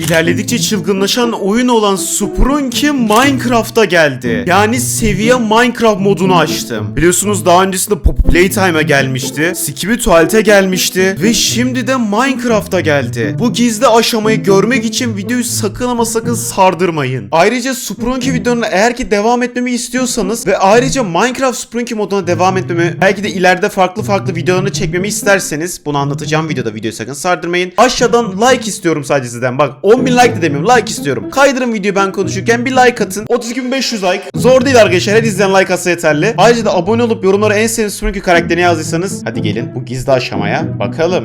İlerledikçe çılgınlaşan oyun olan Sprunky Minecraft'a geldi. Yani seviye Minecraft modunu açtım. Biliyorsunuz daha öncesinde Pop Playtime'a gelmişti. Skibidi Tuvalet'e gelmişti. Ve şimdi de Minecraft'a geldi. Bu gizli aşamayı görmek için videoyu sakın ama sakın sardırmayın. Ayrıca Sprunky videonun eğer ki devam etmemi istiyorsanız ve ayrıca Minecraft Sprunky moduna devam etmemi belki de ileride farklı farklı videolarını çekmemi isterseniz bunu anlatacağım videoda videoyu sakın sardırmayın. Aşağıdan like istiyorum sadece sizden. Bak 10.000 like de demiyorum like istiyorum. Kaydırın videoyu ben konuşurken bir like atın. 32.500 like. Zor değil arkadaşlar. Her izleyen like atsa yeterli. Ayrıca da abone olup yorumlara en sevdiğiniz Sprunky karakterini yazdıysanız hadi gelin bu gizli aşamaya bakalım.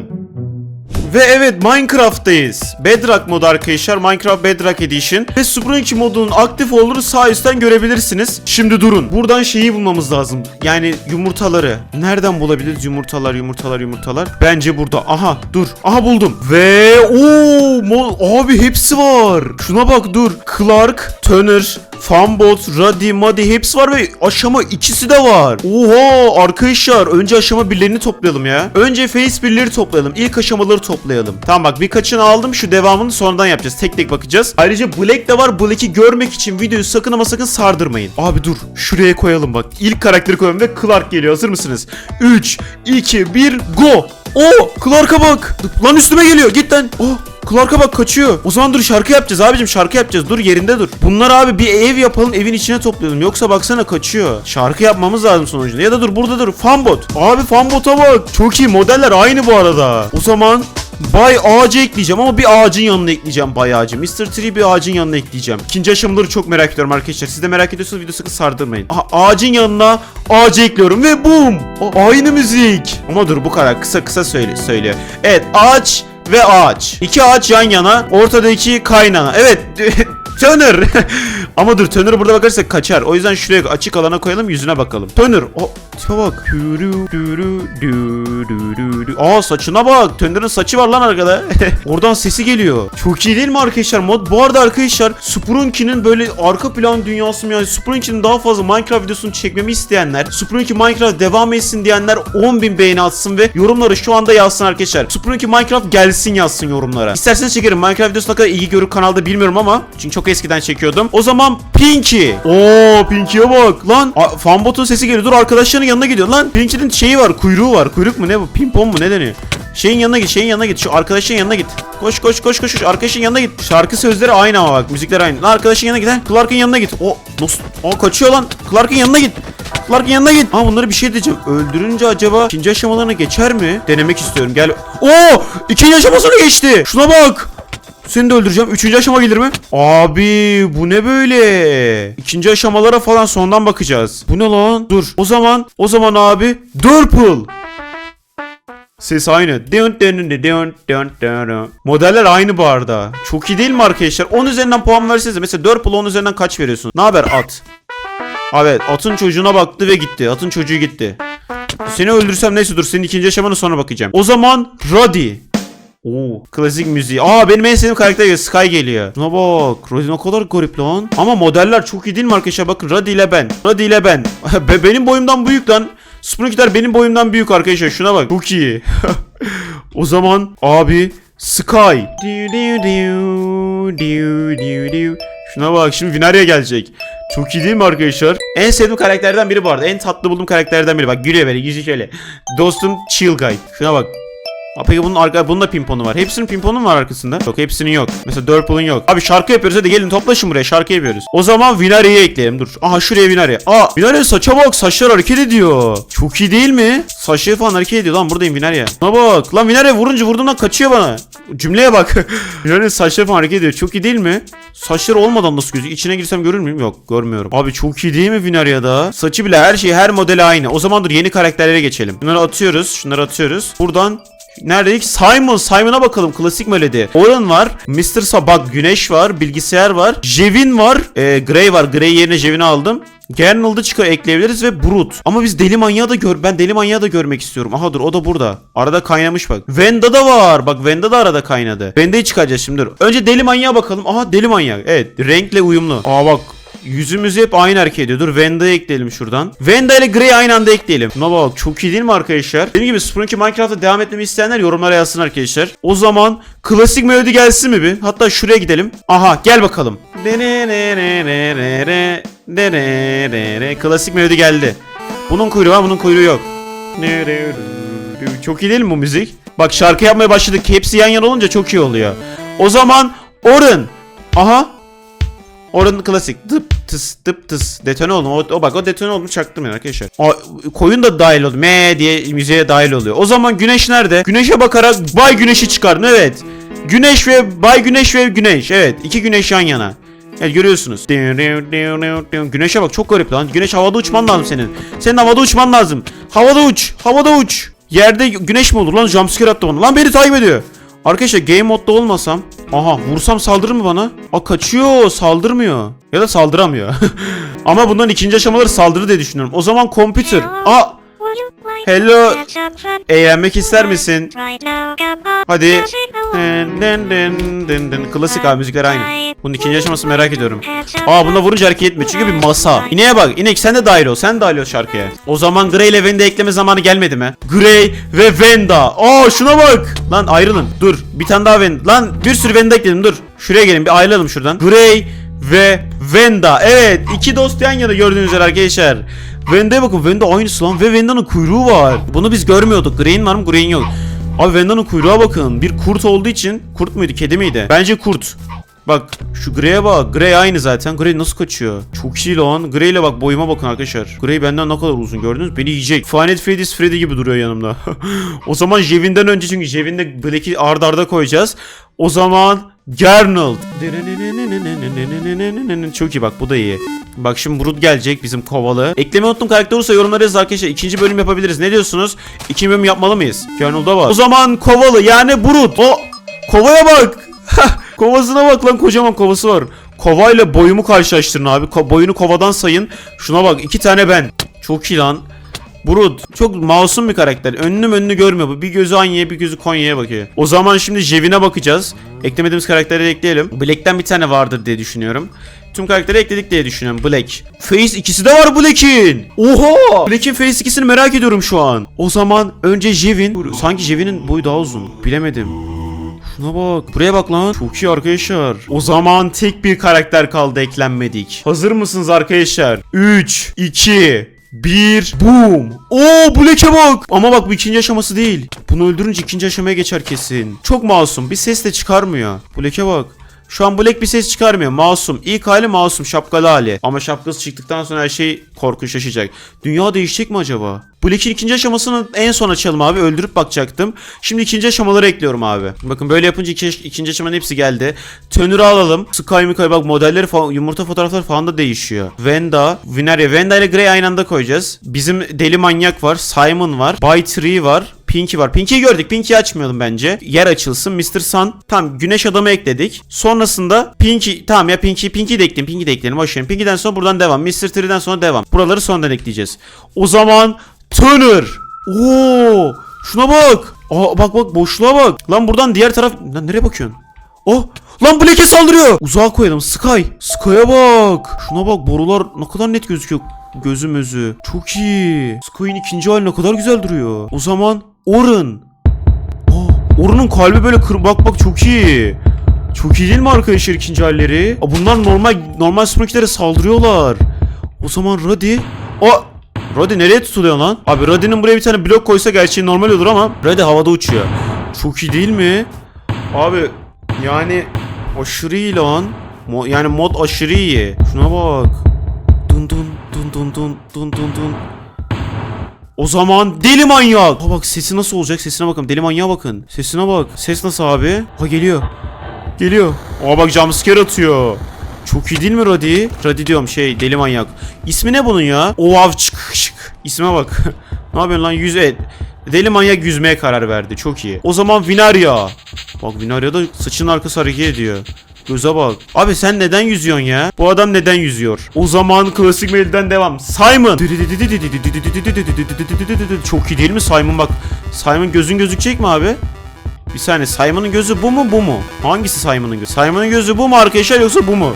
Ve evet Minecraft'tayız. Bedrock modu arkadaşlar. Minecraft Bedrock Edition. Ve Sprunky modunun aktif olduğunu sağ üstten görebilirsiniz. Şimdi durun. Buradan şeyi bulmamız lazım. Yani yumurtaları. Nereden bulabiliriz yumurtalar, yumurtalar, yumurtalar? Bence burada. Aha dur. Aha buldum. Ve mo- abi hepsi var. Şuna bak dur. Clark, Turner, Funbot, Ruddy, Muddy hepsi var ve aşama ikisi de var. Oha arkadaşlar önce aşama birlerini toplayalım ya. Önce face birleri toplayalım. İlk aşamaları toplayalım. Tamam bak birkaçını aldım şu devamını sonradan yapacağız. Tek tek bakacağız. Ayrıca Black de var. Black'i görmek için videoyu sakın ama sakın sardırmayın. Abi dur şuraya koyalım bak. İlk karakteri koyalım ve Clark geliyor. Hazır mısınız? 3, 2, 1 go. Oo Clark'a bak. Lan üstüme geliyor. Git lan. Oh Clark'a bak kaçıyor. O zaman dur şarkı yapacağız abicim şarkı yapacağız. Dur yerinde dur. Bunlar abi bir ev yapalım evin içine toplayalım. Yoksa baksana kaçıyor. Şarkı yapmamız lazım sonucunda. Ya da dur burada dur. Fanbot. Abi Fanbot'a bak. Çok iyi modeller aynı bu arada. O zaman Bay ağacı ekleyeceğim ama bir ağacın yanına ekleyeceğim bay ağacı. Mr. Tree bir ağacın yanına ekleyeceğim. İkinci aşamaları çok merak ediyorum arkadaşlar. Siz de merak ediyorsanız video sakın sardırmayın. Aha, ağacın yanına ağacı ekliyorum ve boom. Aa, aynı müzik. Ama dur bu kadar kısa kısa söyle söylüyor. Evet ağaç ve ağaç. İki ağaç yan yana. Ortadaki kaynana. Evet. Tönür. Ama dur Tönür burada bakarsak kaçar. O yüzden şuraya açık alana koyalım yüzüne bakalım. Tönür. O tipe bak. Dürü, dürü, dürü, dürü. Aa saçına bak. Tönür'ün saçı var lan arkada. Oradan sesi geliyor. Çok iyi değil mi arkadaşlar mod? Bu arada arkadaşlar Sprunky'nin böyle arka plan dünyası mı yani Sprunky'nin daha fazla Minecraft videosunu çekmemi isteyenler Sprunky Minecraft devam etsin diyenler 10.000 beğeni atsın ve yorumları şu anda yazsın arkadaşlar. Sprunky Minecraft gelsin yazsın yorumlara. İsterseniz çekerim. Minecraft videosu ne kadar ilgi görür kanalda bilmiyorum ama çünkü çok eskiden çekiyordum. O zaman Pinky. Oo Pinky'ye bak lan. A, Fanbot'un sesi geliyor. Dur arkadaşlarının yanına gidiyor lan. Pinky'nin şeyi var, kuyruğu var. Kuyruk mu ne bu? Pimpon mu ne deniyor? Şeyin yanına git, şeyin yanına git. Şu arkadaşın yanına git. Koş koş koş koş. koş. Arkadaşın yanına git. Şarkı sözleri aynı ama bak. Müzikler aynı. Lan arkadaşın yanına git. ha. Clark'ın yanına git. O nasıl? O kaçıyor lan. Clark'ın yanına git. Clark'ın yanına git. Ha bunları bir şey diyeceğim. Öldürünce acaba ikinci aşamalarına geçer mi? Denemek istiyorum. Gel. Oo! ikinci aşamasını geçti. Şuna bak. Seni de öldüreceğim. Üçüncü aşama gelir mi? Abi bu ne böyle? İkinci aşamalara falan sondan bakacağız. Bu ne lan? Dur. O zaman o zaman abi Dörpul. Ses aynı. Dön dön dön dön dön. Modeller aynı bu arada. Çok iyi değil mi arkadaşlar? 10 üzerinden puan versenize. Mesela Dörpul 10 üzerinden kaç veriyorsun? Ne haber at? Evet atın çocuğuna baktı ve gitti. Atın çocuğu gitti. Seni öldürsem neyse dur senin ikinci aşamana sonra bakacağım. O zaman Ruddy. Oo, klasik müziği. Aa benim en sevdiğim karakter geliyor. Sky geliyor. Şuna bak. Ruddy ne kadar garip lan. Ama modeller çok iyi değil mi arkadaşlar? Bakın Ruddy ile ben. Ruddy ile ben. Be- benim boyumdan büyük lan. Sprunky'ler benim boyumdan büyük arkadaşlar. Şuna bak. Çok iyi. o zaman abi Sky. Şuna bak şimdi Vinaria gelecek. Çok iyi değil mi arkadaşlar? En sevdiğim karakterden biri bu arada. En tatlı bulduğum karakterden biri. Bak gülüyor böyle yüzü şöyle. Dostum Chill Guy. Şuna bak. Aa, peki bunun arka bunun da pimponu var. Hepsinin pimponu mu var arkasında? Yok hepsinin yok. Mesela Dörpul'un yok. Abi şarkı yapıyoruz hadi gelin toplaşın buraya şarkı yapıyoruz. O zaman Vinaria'yı ekleyelim dur. Aha şuraya Vinaria. Aa Vinaria saça bak saçlar hareket ediyor. Çok iyi değil mi? Saçları falan hareket ediyor lan buradayım Vinaria. Buna bak lan Vinaria vurunca vurduğumdan kaçıyor bana. Cümleye bak. Vinaria saçları falan hareket ediyor. Çok iyi değil mi? Saçları olmadan nasıl gözüküyor? İçine girsem görür müyüm? Yok görmüyorum. Abi çok iyi değil mi Vinaria'da? Saçı bile her şey her modeli aynı. O zaman dur yeni karakterlere geçelim. Bunları atıyoruz. Şunları atıyoruz. Buradan Neredeydik? Simon. Simon'a bakalım. Klasik melodi. Oran var. Mr. Sabak. Güneş var. Bilgisayar var. Jevin var. Ee, Grey var. Grey yerine Jevin'i aldım. Gernal'da çıkıyor ekleyebiliriz ve Brut. Ama biz deli manyağı da gör ben deli manyağı da görmek istiyorum. Aha dur o da burada. Arada kaynamış bak. Venda da var. Bak Venda da arada kaynadı. Venda'yı çıkaracağız şimdi dur. Önce deli manyağa bakalım. Aha deli manyak. Evet renkle uyumlu. Aa bak yüzümüzü hep aynı hareket ediyor. Dur Venda'yı ekleyelim şuradan. Venda ile Grey aynı anda ekleyelim. Buna bak çok iyi değil mi arkadaşlar? Dediğim gibi Spelunky Minecraft'ta devam etmemi isteyenler yorumlara yazsın arkadaşlar. O zaman klasik melodi gelsin mi bir? Hatta şuraya gidelim. Aha gel bakalım. Klasik melodi geldi. Bunun kuyruğu var bunun kuyruğu yok. Çok iyi değil mi bu müzik? Bak şarkı yapmaya başladık. Hepsi yan yana olunca çok iyi oluyor. O zaman Orun. Aha. Orun klasik. Tıp tıs tıp tıs. Detone oldu. O, o bak o detone oldu çaktırmayın arkadaşlar. O, koyun da dahil oldu. Me diye müziğe dahil oluyor. O zaman güneş nerede? Güneşe bakarak Bay Güneş'i çıkarın. Evet. Güneş ve Bay Güneş ve Güneş. Evet. iki güneş yan yana. Evet görüyorsunuz. Güneşe bak çok garip lan. Güneş havada uçman lazım senin. Senin havada uçman lazım. Havada uç. Havada uç. Yerde güneş mi olur lan? Jumpscare attı bana. Lan beni takip ediyor. Arkadaşlar game modda olmasam. Aha vursam saldırır mı bana? Aa kaçıyor saldırmıyor. Ya da saldıramıyor. Ama bundan ikinci aşamaları saldırı diye düşünüyorum. O zaman computer. Aa Hello. Eğlenmek ister misin? Hadi. Klasik abi müzikler aynı. Bunun ikinci aşaması merak ediyorum. Aa buna vurunca hareket etmiyor çünkü bir masa. İneğe bak inek sen de dahil ol sen de dahil ol şarkıya. O zaman Grey ile Venda ekleme zamanı gelmedi mi? Grey ve Venda. Aa şuna bak. Lan ayrılın dur bir tane daha Venda. Lan bir sürü Venda ekledim dur. Şuraya gelin bir ayrılalım şuradan. Grey ve Venda. Evet iki dost yan yana gördüğünüz üzere arkadaşlar. Venda'ya bakın Venda aynısı lan ve Venda'nın kuyruğu var. Bunu biz görmüyorduk. Grey'in var mı? Grey'in yok. Abi Venda'nın kuyruğa bakın. Bir kurt olduğu için kurt muydu kedi miydi? Bence kurt. Bak şu Grey'e bak. Grey aynı zaten. Grey nasıl kaçıyor? Çok iyi lan. Grey ile bak boyuma bakın arkadaşlar. Grey benden ne kadar uzun gördünüz? Beni yiyecek. Final Freddy's Freddy gibi duruyor yanımda. o zaman Jevin'den önce çünkü Jevin'de Black'i ard arda koyacağız. O zaman Gernold. Çok iyi bak bu da iyi. Bak şimdi Brut gelecek bizim kovalı. Ekleme unuttum karakter olursa yorumlara yazın arkadaşlar. İkinci bölüm yapabiliriz. Ne diyorsunuz? İkinci bölüm yapmalı mıyız? Gernold'a bak. O zaman kovalı yani Brut. O kovaya bak. Kovasına bak lan kocaman kovası var. Kovayla boyumu karşılaştırın abi. Ko- boyunu kovadan sayın. Şuna bak iki tane ben. Çok iyi lan. Brut çok masum bir karakter. Önünü önünü görmüyor bu. Bir gözü Anya'ya bir gözü Konya'ya bakıyor. O zaman şimdi Jevin'e bakacağız. Eklemediğimiz karakteri de ekleyelim. Black'ten bir tane vardır diye düşünüyorum. Tüm karakteri ekledik diye düşünüyorum. Black. Face ikisi de var Black'in. Oha! Black'in Face ikisini merak ediyorum şu an. O zaman önce Jevin. Sanki Jevin'in boyu daha uzun. Bilemedim. Şuna bak. Buraya bak lan. Çok iyi arkadaşlar. O zaman tek bir karakter kaldı eklenmedik. Hazır mısınız arkadaşlar? 3, 2, 1, boom. Oo Black'e bak. Ama bak bu ikinci aşaması değil. Bunu öldürünce ikinci aşamaya geçer kesin. Çok masum. Bir ses de çıkarmıyor. Black'e bak. Şu an Black bir ses çıkarmıyor. Masum. İlk hali masum. Şapkalı hali. Ama şapkası çıktıktan sonra her şey korkunçlaşacak. Dünya değişecek mi acaba? Black'in ikinci aşamasını en son açalım abi. Öldürüp bakacaktım. Şimdi ikinci aşamaları ekliyorum abi. Bakın böyle yapınca iki, ikinci aşamanın hepsi geldi. Tönür'ü alalım. Sky Mika bak modelleri falan, yumurta fotoğrafları falan da değişiyor. Venda, Vinaria. Venda ile Grey aynı anda koyacağız. Bizim deli manyak var. Simon var. By Tree var. Pinky var. Pinky'yi gördük. Pinky'yi açmayalım bence. Yer açılsın. Mr. Sun. Tamam güneş adamı ekledik. Sonrasında Pinky. Tamam ya Pinky. Pinky'yi de ekleyelim. Pinky'yi de ekleyelim. Boş verin. Pinky'den sonra buradan devam. Mr. Tree'den sonra devam. Buraları sonradan ekleyeceğiz. O zaman Turner. Oo! Şuna bak. Aa bak bak boşluğa bak. Lan buradan diğer taraf... Lan nereye bakıyorsun? Oh! Lan Black'e saldırıyor. Uzağa koyalım. Sky. Sky'a bak. Şuna bak borular ne kadar net gözüküyor. Gözüm özü. Çok iyi. Sky'ın ikinci hali ne kadar güzel duruyor. O zaman Orun. Orun'un kalbi böyle kır... Bak bak çok iyi. Çok iyi değil mi arkadaşlar ikinci halleri? Aa, bunlar normal normal Sprinklere saldırıyorlar. O zaman Ruddy... O Ruddy nereye tutuluyor lan? Abi Ruddy'nin buraya bir tane blok koysa gerçeği normal olur ama Ruddy havada uçuyor. Çok iyi değil mi? Abi yani aşırı iyi lan. Mo- yani mod aşırı iyi. Şuna bak. Dun dun dun dun dun dun dun dun. O zaman deli manyak. Ha bak sesi nasıl olacak? Sesine bakın. Deli manyağa bakın. Sesine bak. Ses nasıl abi? Ha geliyor. Geliyor. Aa bak jumpscare atıyor. Çok iyi değil mi Radi? Radi diyorum şey deli manyak. İsmi ne bunun ya? Ovav çık şık. İsme bak. ne yapıyorsun lan? Yüz et. Deli manyak yüzmeye karar verdi. Çok iyi. O zaman Vinaria. Bak Vinaria da saçın arkası hareket ediyor. Göze bak. Abi sen neden yüzüyorsun ya? Bu adam neden yüzüyor? O zaman klasik mailden devam. Simon. Çok iyi değil mi Simon bak. Simon gözün gözükecek mi abi? Bir saniye Simon'ın gözü bu mu bu mu? Hangisi Simon'ın gözü? Simon'ın gözü bu mu arkadaşlar yoksa bu mu?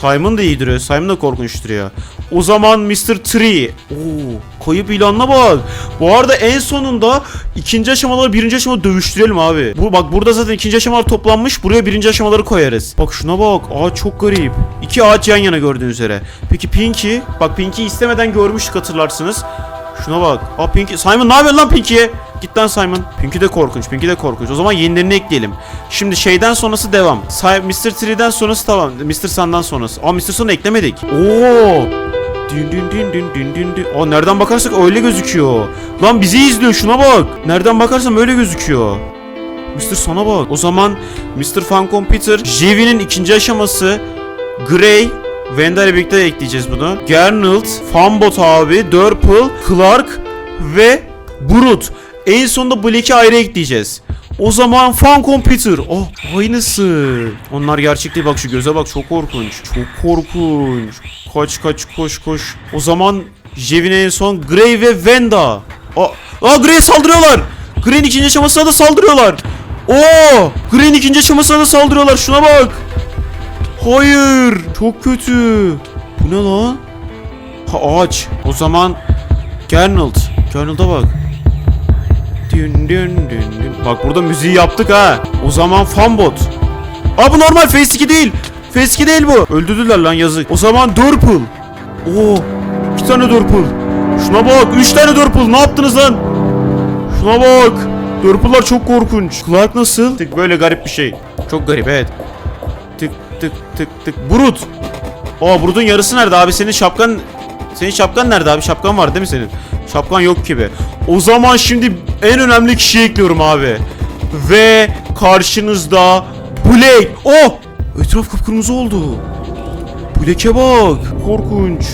Simon da iyi duruyor. Simon da korkunç duruyor. O zaman Mr. Tree. Oo, kayıp ilanına bak. Bu arada en sonunda ikinci aşamaları birinci aşamada dövüştürelim abi. Bu bak burada zaten ikinci aşamalar toplanmış. Buraya birinci aşamaları koyarız. Bak şuna bak. Ağaç çok garip. İki ağaç yan yana gördüğünüz üzere. Peki Pinky. Bak Pinky istemeden görmüştük hatırlarsınız. Şuna bak. Aa Pinky. Simon ne yapıyorsun lan Pinky'ye? Git lan Simon. Pinky de korkunç. Pinky de korkunç. O zaman yenilerini ekleyelim. Şimdi şeyden sonrası devam. Mr. Tree'den sonrası tamam. Mr. Sun'dan sonrası. Aa Mr. Sun'u eklemedik. Oo. Dün dün dün dün dün dün dün. Aa nereden bakarsak öyle gözüküyor. Lan bizi izliyor şuna bak. Nereden bakarsam öyle gözüküyor. Mr. Sun'a bak. O zaman Mr. Fun Computer, Javi'nin ikinci aşaması, Gray, Wenda ile birlikte ekleyeceğiz bunu. Gernald, Funbot abi, Dörple, Clark ve Brut. En sonunda Black'i ayrı ekleyeceğiz. O zaman Fun Computer. Oh aynısı. Onlar gerçek değil bak şu göze bak çok korkunç. Çok korkunç. Kaç kaç koş koş. O zaman Javi'nin en son Gray ve Wenda. Aa, aa Gray'e saldırıyorlar. Gray'in ikinci aşamasına da saldırıyorlar. Oo! Gray'in ikinci aşamasına da saldırıyorlar. Şuna bak. Hayır. Çok kötü. Bu ne lan? Ha ağaç. O zaman Gernald. Gernald'a bak. Dün dün dün dün. Bak burada müziği yaptık ha. O zaman Fanbot. Aa bu normal Face 2 değil. 2 değil bu. Öldürdüler lan yazık. O zaman Dörpül. Oo. iki tane Dörpül. Şuna bak. Üç tane Dörpül. Ne yaptınız lan? Şuna bak. Dörpüller çok korkunç. Clark nasıl? Tık böyle garip bir şey. Çok garip evet. Tık tık tık tık. Brut. Aa Brut'un yarısı nerede abi? Senin şapkan... Senin şapkan nerede abi? Şapkan var değil mi senin? Şapkan yok gibi. O zaman şimdi en önemli kişiyi ekliyorum abi. Ve karşınızda Black. Oh! Etraf kıpkırmızı oldu. Black'e bak. Korkunç.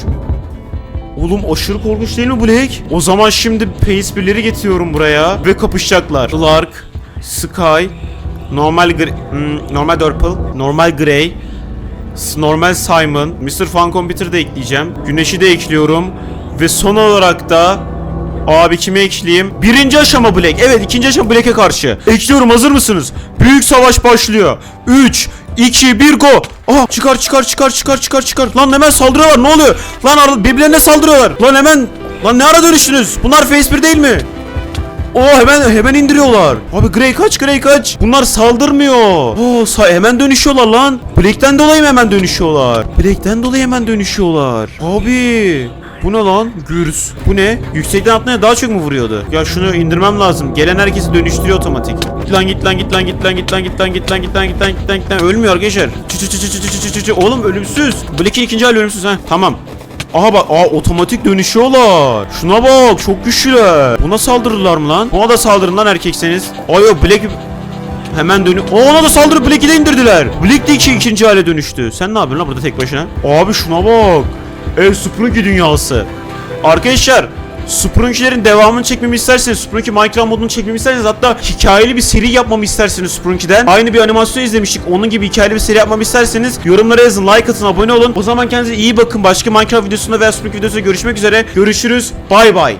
Oğlum aşırı korkunç değil mi Black? O zaman şimdi Pace birleri getiriyorum buraya ve kapışacaklar. Clark, Sky, normal Gr hmm, normal Dörple, normal Grey, normal Simon, Mr. Fun Computer da ekleyeceğim. Güneşi de ekliyorum ve son olarak da Abi kimi ekleyeyim? Birinci aşama Black. Evet ikinci aşama Black'e karşı. Ekliyorum hazır mısınız? Büyük savaş başlıyor. 3, 2, 1 go. Aha çıkar çıkar çıkar çıkar çıkar çıkar. Lan hemen saldırıyorlar ne oluyor? Lan birbirlerine saldırıyorlar. Lan hemen. Lan ne ara dönüştünüz? Bunlar Face 1 değil mi? Oo hemen hemen indiriyorlar. Abi Grey kaç Grey kaç. Bunlar saldırmıyor. Oo sa- hemen dönüşüyorlar lan. Black'ten dolayı hemen dönüşüyorlar? Black'ten dolayı hemen dönüşüyorlar. Abi bu ne lan? Gürs. Bu ne? Yüksekten atlaya daha çok mu vuruyordu? Ya şunu indirmem lazım. Gelen herkesi dönüştürüyor otomatik. Git lan git lan git lan git lan git lan git lan git lan git lan git lan git lan git lan Ölmüyor arkadaşlar. Çı çı çı çı çı çı çı çı. Oğlum ölümsüz. Black'in ikinci hali ölümsüz ha. Tamam. Aha bak aa otomatik dönüşüyorlar. Şuna bak çok güçlüler. Buna saldırırlar mı lan? Ona da saldırın lan erkekseniz. Ay o Black hemen dönüyor. Aa ona da saldırıp Black'i de indirdiler. Black de iki, ikinci hale dönüştü. Sen ne yapıyorsun lan burada tek başına? Abi şuna bak. Ev Sprunky dünyası. Arkadaşlar Sprunky'lerin devamını çekmemi isterseniz Sprunky Minecraft modunu çekmemi isterseniz hatta hikayeli bir seri yapmamı isterseniz Sprunky'den aynı bir animasyon izlemiştik onun gibi hikayeli bir seri yapmamı isterseniz yorumlara yazın like atın abone olun. O zaman kendinize iyi bakın. Başka Minecraft videosunda veya Sprunky videosunda görüşmek üzere. Görüşürüz. Bay bay